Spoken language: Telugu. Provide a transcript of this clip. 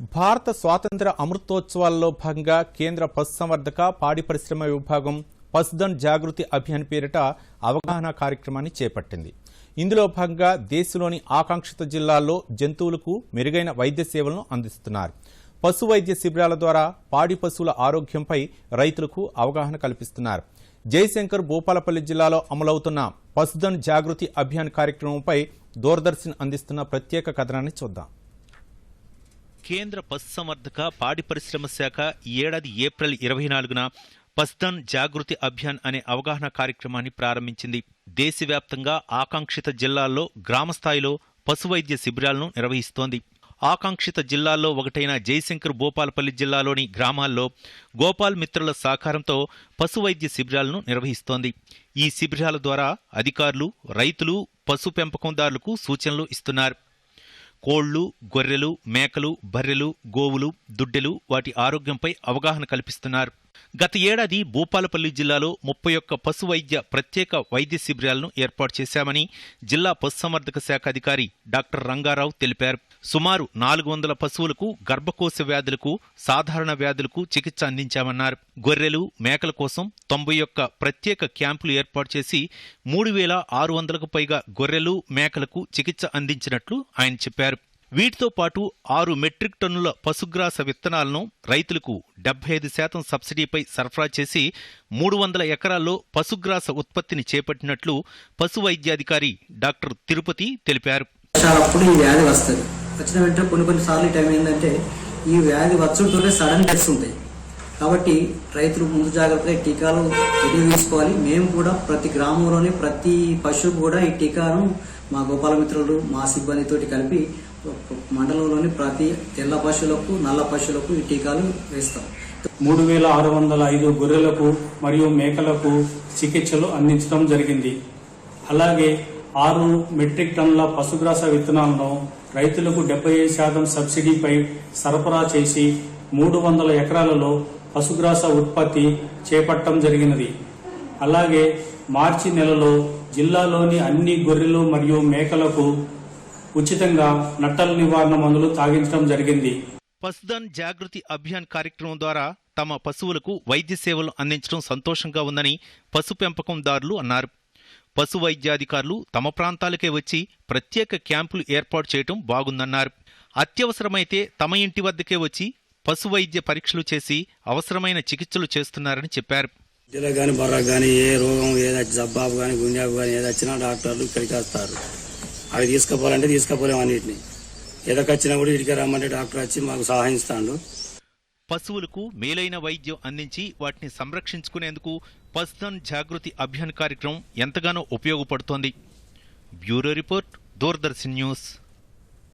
భారత స్వాతంత్ర అమృతోత్సవాల్లో భాగంగా కేంద్ర పశుసంవర్ధక పాడి పరిశ్రమ విభాగం పశుధన్ జాగృతి అభియాన్ పేరిట అవగాహన కార్యక్రమాన్ని చేపట్టింది. ఇందులో భాగంగా దేశంలోని ఆకాంక్షిత జిల్లాల్లో జంతువులకు మెరుగైన వైద్య సేవలను అందిస్తున్నారు. పశు వైద్య శిబిరాల ద్వారా పాడి పశువుల ఆరోగ్యంపై రైతులకు అవగాహన కల్పిస్తున్నారు. జయశంకర్ భూపాలపల్లి జిల్లాలో అమలవుతున్న పశుధన్ జాగృతి అభియాన్ కార్యక్రమంపై దూరదర్శన్ అందిస్తున్న ప్రత్యేక కథనాన్ని చూద్దాం. కేంద్ర పశుసంవర్ధక పాడి పరిశ్రమ శాఖ ఈ ఏడాది ఏప్రిల్ ఇరవై నాలుగున పస్దన్ జాగృతి అభియాన్ అనే అవగాహన కార్యక్రమాన్ని ప్రారంభించింది. దేశవ్యాప్తంగా ఆకాంక్షిత జిల్లాల్లో గ్రామస్థాయిలో పశు వైద్య శిబిరాలను నిర్వహిస్తోంది. ఆకాంక్షిత జిల్లాల్లో ఒకటైన జయశంకర్ భూపాలపల్లి జిల్లాలోని గ్రామాల్లో గోపాల్ మిత్రుల సహకారంతో పశు వైద్య శిబిరాలను నిర్వహిస్తోంది. ఈ శిబిరాల ద్వారా అధికారులు రైతులు పశు పెంపకందారులకు సూచనలు ఇస్తున్నారు. కోళ్ళు గొర్రెలు మేకలు బర్రెలు గోవులు దుడ్డెలు వాటి ఆరోగ్యంపై అవగాహన కల్పిస్తున్నారు. గత ఏడాది భూపాలపల్లి జిల్లాలో ముప్పై ఒక్క పశు వైద్య ప్రత్యేక వైద్య శిబిరాలను ఏర్పాటు చేశామని జిల్లా పశుసంవర్ధక శాఖ అధికారి డాక్టర్ రంగారావు తెలిపారు. సుమారు నాలుగు వందల పశువులకు గర్భకోశ వ్యాధులకు సాధారణ వ్యాధులకు చికిత్స అందించామన్నారు. గొర్రెలు మేకల కోసం తొంభై ఒక్క ప్రత్యేక క్యాంపులు ఏర్పాటు చేసి మూడు వేల ఆరు వందలకు పైగా గొర్రెలు మేకలకు చికిత్స అందించినట్లు ఆయన చెప్పారు. వీటితో పాటు ఆరు మెట్రిక్ టన్నుల పశుగ్రాస విత్తనాలను రైతులకు డెబ్బై ఐదు శాతం సబ్సిడీపై సరఫరా చేసి మూడు వందల ఎకరాల్లో పశుగ్రాస ఉత్పత్తిని చేపట్టినట్లు పశు వైద్యాధికారి డాక్టర్ తిరుపతి తెలిపారు. అప్పుడు ఈ వ్యాధి వస్తుంది. వచ్చిన వెంటనే కొన్ని కొన్ని సార్లు టైం ఏంటంటే ఈ వ్యాధి వచ్చుంటూనే సడన్ డెత్స్ ఉంటాయి కాబట్టి రైతులు ముందు జాగ్రత్తగా ఈ టీకాలు వినియోగించుకోవాలి మేము కూడా ప్రతి గ్రామంలోని ప్రతి పశువు కూడా ఈ టీకాను మా గోపాలమిత్రులు మా సిబ్బందితోటి కలిపి మండలంలోని ప్రతి తెల్ల పశువులకు నల్ల పశువులకు ఈ టీకాలు వేస్తాం. మూడు వేల ఆరు వందల ఐదు గొర్రెలకు మరియు మేకలకు చికిత్సలు అందించడం జరిగింది. అలాగే ఆరు మెట్రిక్ టన్నుల పశుగ్రాస విత్తనాలను రైతులకు డెబ్బై ఐదు శాతం సబ్సిడీపై సరఫరా చేసి మూడు వందల ఎకరాలలో పశుగ్రాస ఉత్పత్తి చేపట్టడం జరిగినది. అలాగే మార్చి నెలలో జిల్లాలోని అన్ని గొర్రెలు మరియు మేకలకు ఉచితంగా నట్టల నివారణ మందులు తాగించడం జరిగింది. పశుధన్ జాగృతి అభియాన్ కార్యక్రమం ద్వారా తమ పశువులకు వైద్య సేవలు అందించడం సంతోషంగా ఉందని పశు పెంపకందారులు అన్నారు. పశు వైద్యాధికారులు తమ ప్రాంతాలకే వచ్చి ప్రత్యేక క్యాంపులు ఏర్పాటు చేయడం బాగుందన్నారు. అత్యవసరమైతే తమ ఇంటి వద్దకే వచ్చి పశు వైద్య పరీక్షలు చేసి అవసరమైన చికిత్సలు చేస్తున్నారని చెప్పారు. ఇద్దరు కానీ బర్ర కానీ ఏ రోగం ఏది జబ్బాబు కానీ గుండెకు కానీ ఏది వచ్చినా డాక్టర్లు ఇక్కడికి వస్తారు. అవి తీసుకుపోవాలంటే తీసుకుపోలేము అన్నిటిని. ఎదకొచ్చినా కూడా ఇక్కడికి రమ్మంటే డాక్టర్ వచ్చి మాకు సహాయిస్తాడు. పశువులకు మేలైన వైద్యం అందించి వాటిని సంరక్షించుకునేందుకు పశుధన్ జాగృతి అభియాన్ కార్యక్రమం ఎంతగానో ఉపయోగపడుతోంది. Bureau report Doordarshan news.